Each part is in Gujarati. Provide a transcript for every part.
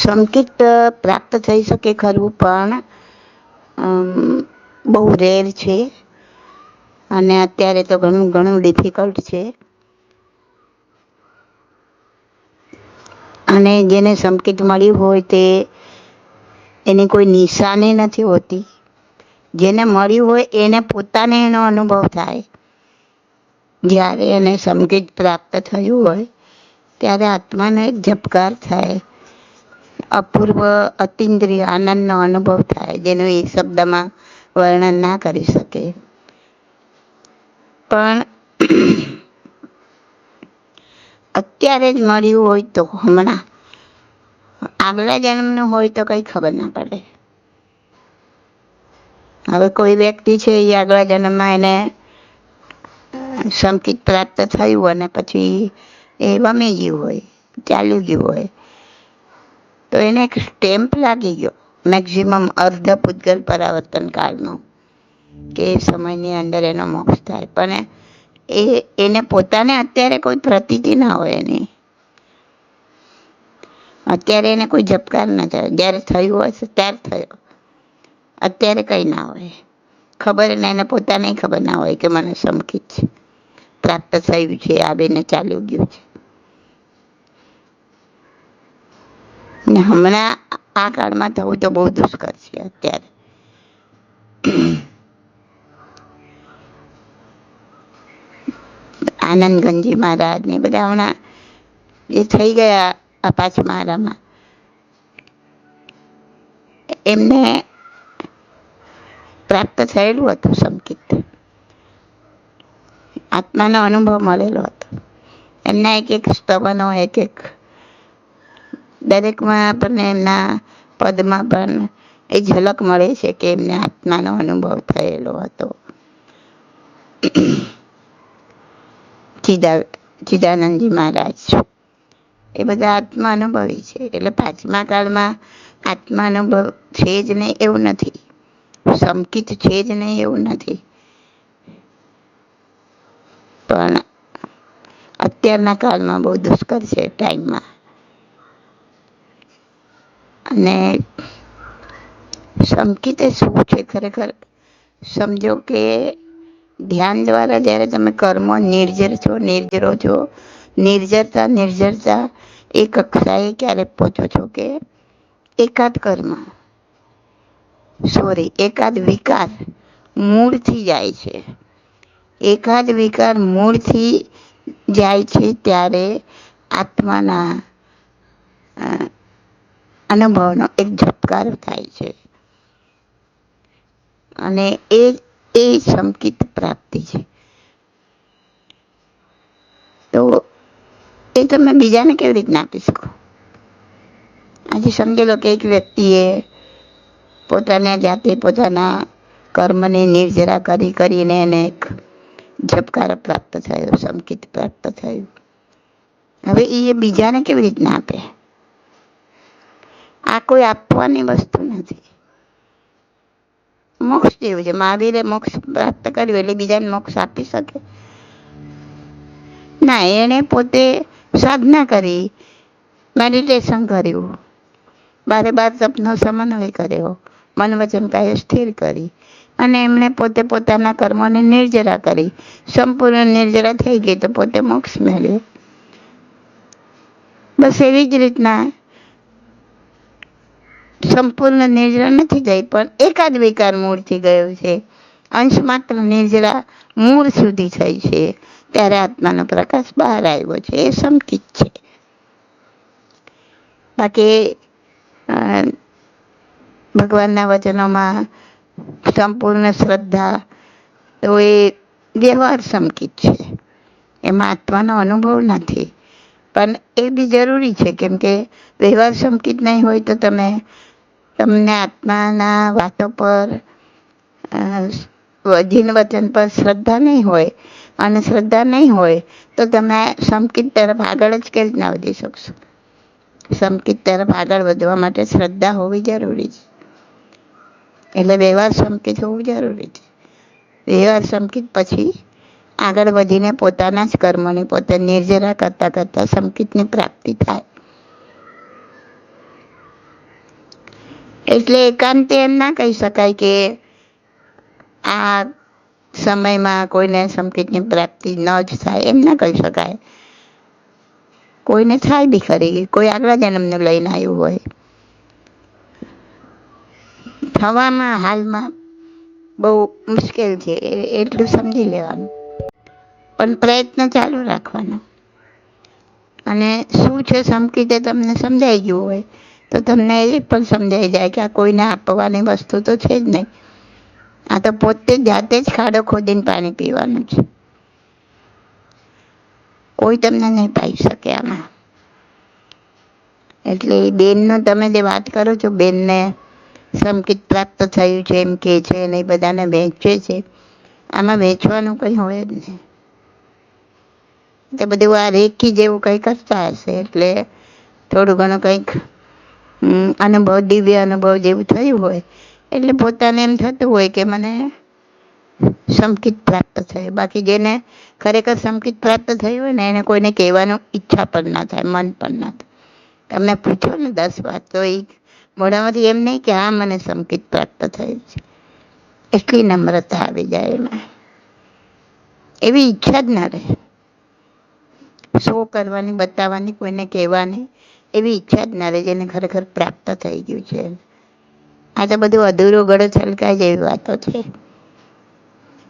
સંકિત પ્રાપ્ત થઈ શકે ખરું, પણ બહુ રેર છે. અને અત્યારે તો ઘણું ઘણું ડિફિકલ્ટ છે. અને જેને સંકેત મળ્યું હોય તે, એની કોઈ નિશાની નથી હોતી. જેને મળ્યું હોય એને પોતાને એનો અનુભવ થાય. જ્યારે એને સંકેત પ્રાપ્ત થયું હોય, ત્યારે આત્માને એક ઝબકાર થાય. અપૂર્વ અતિન્દ્રિય આનંદનો અનુભવ થાય, જેનું એ શબ્દમાં વર્ણન ના કરી શકે. પણ અત્યારે જ મળ્યું હોય તો હમણાં, આગલા જન્મનું હોય તો કંઈ ખબર ના પડે. હવે કોઈ વ્યક્તિ છે એ આગલા જન્મમાં એને સંકિત પ્રાપ્ત થયું અને પછી એ રમી ગયું હોય ચાલ્યું ગયું હોય. તો એને એક સ્ટેમ્પ લાગી ગયો. મેક્સિમમ અર્ધ પૂતગલ પરાવર્તન કાળનો, કે એ સમયની અંદર એનો મોક્ષ થાય. પણ એ, એને પોતાને અત્યારે કોઈ પ્રતીતિ ના હોય એની. અત્યારે એને કોઈ ઝબકાર ના થાય. જ્યારે થયું હશે ત્યારે થયો. અત્યારે કઈ ના હોય. ખબર ને એને પોતાને ખબર ના હોય કે મને સમકિત છે પ્રાપ્ત થયું છે, આ બેને ચાલ્યું ગયું છે. ને હમણાં આ કાળમાં થવું તો બહુ દુષ્કર છે અત્યારે. આનંદ ગંજી મહારાજ ને બધા હમણાં એ થઈ ગયા અપાચ પાછમારામાં એમને પ્રાપ્ત થયેલું હતું સંકિત આત્માનો અનુભવ મળેલો હતો. એમના એક એક સ્તવનો, એક એક દરેકમાં આપણને એમના પદમાં પણ એ ઝલક મળે છે કે એમને આત્માનો અનુભવ થયેલો હતો. ચિદા ચિદાનંદજી મહારાજ. એ બધા આત્મા અનુભવી છે. એટલે પાંચમા કાળમાં આત્મા અનુભવ છે જ નહીં એવું નથી. સમકિત છે જ નહીં એવું નથી. પણ અત્યારના કાળમાં બહુ દુષ્કર છે ટાઈમમાં. અને સંકિત શું છે ખરેખર? સમજો કે ધ્યાન દ્વારા જ્યારે તમે કર્મો નિર્જર છો, નિર્જરો છો, નિર્જરતા નિર્જરતા એ કક્ષાએ ક્યારે પહોંચો છો કે? એકાદ કર્મ. સોરી એકાદ વિકાર મૂળથી જાય છે. એકાદ વિકાર મૂળથી જાય છે ત્યારે આત્માના અનુભવનો એક ઝબકારો થાય છે. અને એ એ સંકિત પ્રાપ્તિ છે. તો એ તમે બીજાને કેવી રીતના આપી શકો? આજે સમજી લો કે એક વ્યક્તિએ પોતાના જાતે પોતાના કર્મને નિર્જરા કરી કરીને એને એક ઝબકારો પ્રાપ્ત થયો સંકિત પ્રાપ્ત થયું. હવે એ બીજાને કેવી રીતના આપે? આ કોઈ આપવાની વસ્તુ નથી. મોક્ષ જેવું છે. મહાવીરે મોક્ષ પ્રાપ્ત કર્યું એટલે બીજાને મોક્ષ આપી શકે. ના, એણે પોતે સાધના કરી. મેડિટેશન કર્યું. બારે બાર સપનો સમન્વય કર્યો. મન વચન કાય સ્થિર કરી. અને એમણે પોતે પોતાના કર્મોને નિર્જરા કરી. સંપૂર્ણ નિર્જરા થઈ ગઈ તો પોતે મોક્ષ મેળવ્યો બસ એવી જ રીતના સંપૂર્ણ નિર્જરા નથી ગઈ, પણ એકાદ વિકાર મૂળથી ગયો છે. અંશ માત્ર નિર્જરા મૂળ સુધી થઈ છે. ત્યારે આત્માનો પ્રકાશ બહાર આવ્યો છે. એ સંકિત છે. બાકી ભગવાનના વચનોમાં સંપૂર્ણ શ્રદ્ધા તો એ વ્યવહાર સમકિત છે. એમાં આત્માનો અનુભવ નથી. પણ એ બી જરૂરી છે. કેમ કે વ્યવહાર સમકિત નહીં હોય તો તમે તમને આત્માના વાતો પર જીન વચન પર શ્રદ્ધા નહીં હોય, અને શ્રદ્ધા નહીં હોય, તો તમે સંકિત તરફ આગળ જ કેવી રીતના વધી શકશો? સમકિત તરફ આગળ વધવા માટે શ્રદ્ધા હોવી જરૂરી છે. એટલે વ્યવહાર સંકિત હોવું જરૂરી છે. વ્યવહાર સમકિત પછી આગળ વધીને પોતાના જ કર્મની પોતે નિર્જરા કરતા કરતા સમકિતની પ્રાપ્તિ થાય. એટલે એકાંતે એમ ના કહી શકાય કે આ સમયમાં કોઈને સંકેતની પ્રાપ્તિ ન જ થાય, એમ ના કહી શકાય. કોઈને થાય બી ખરી, કોઈ આગલા જન્મને લઈને આવ્યું હોય. થવામાં, હાલમાં બહુ મુશ્કેલ છે એટલું સમજી લેવાનું. પણ પ્રયત્ન ચાલુ રાખવાનો. અને શું છે સંકેતે તમને સમજાઈ ગયું હોય તો તમને એ પણ સમજાઈ જાય કે આ કોઈને આપવાની વસ્તુ તો છે જ નહીં. આ તો પોતે જાતે જ ખાડો ખોદીને પાણી પીવાનું છે. કોઈ તમને નહીં પાઈ શકે આમાં. એટલે બેનનો તમે જે વાત કરો છો, બેનને સમકિત પ્રાપ્ત થયું છે, એમ કે છે ને એ બધાને વહેંચે છે, આમાં વેચવાનું કંઈ હોય જ નહીં. તે બધું આ રેખી જેવું કંઈ કરતા હશે, એટલે થોડું ઘણું કંઈક અનુભવ, દિવ્ય અનુભવ જેવું થયું હોય, એટલે પોતાને એમ થતું હોય કે મને સંકેત પ્રાપ્ત થયું. બાકી જેને ખરેખર સંકેત પ્રાપ્ત થયું હોય ને, એને કોઈને કહેવાનું ઈચ્છા પણ ના થાય, મન પણ ના થાય. તમને પૂછો ને દસ વાત, તો એ મોઢામાંથી એમ નહીં કે હા, મને સંકેત પ્રાપ્ત થયું છે. એટલી નમ્રતા આવી જાય એમાં. એવી ઈચ્છા જ ના રહે. શો કરવાની, બતાવવાની, કોઈને કહેવાની એવી ઈચ્છા જ ના રહે જેને ખરેખર પ્રાપ્ત થઈ ગયું છે. આ તો બધું અધૂરો ગળો છલકાય જેવી વાતો છે.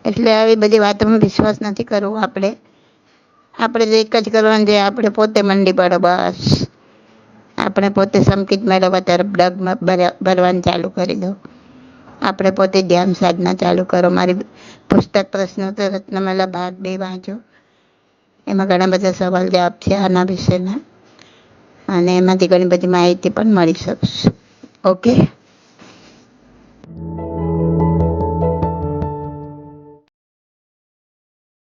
એટલે આવી બધી વાતોમાં વિશ્વાસ નથી કરવો આપણે. આપણે તો એક જ કરવાનું છે, આપણે પોતે મંડી પડો બસ. આપણે પોતે સમકિત મેળવવા તરફ ડગમાં ભરવાનું ચાલુ કરી દો. આપણે પોતે ધ્યાન સાધના ચાલુ કરો. મારી પુસ્તક પ્રશ્નોત્તર રત્નમાલા ભાગ બે વાંચો. એમાં ઘણા બધા સવાલ જવાબ છે આના વિશેના. અને એમાંથી ઘણી બધી માહિતી પણ મળી શકશે. ઓકે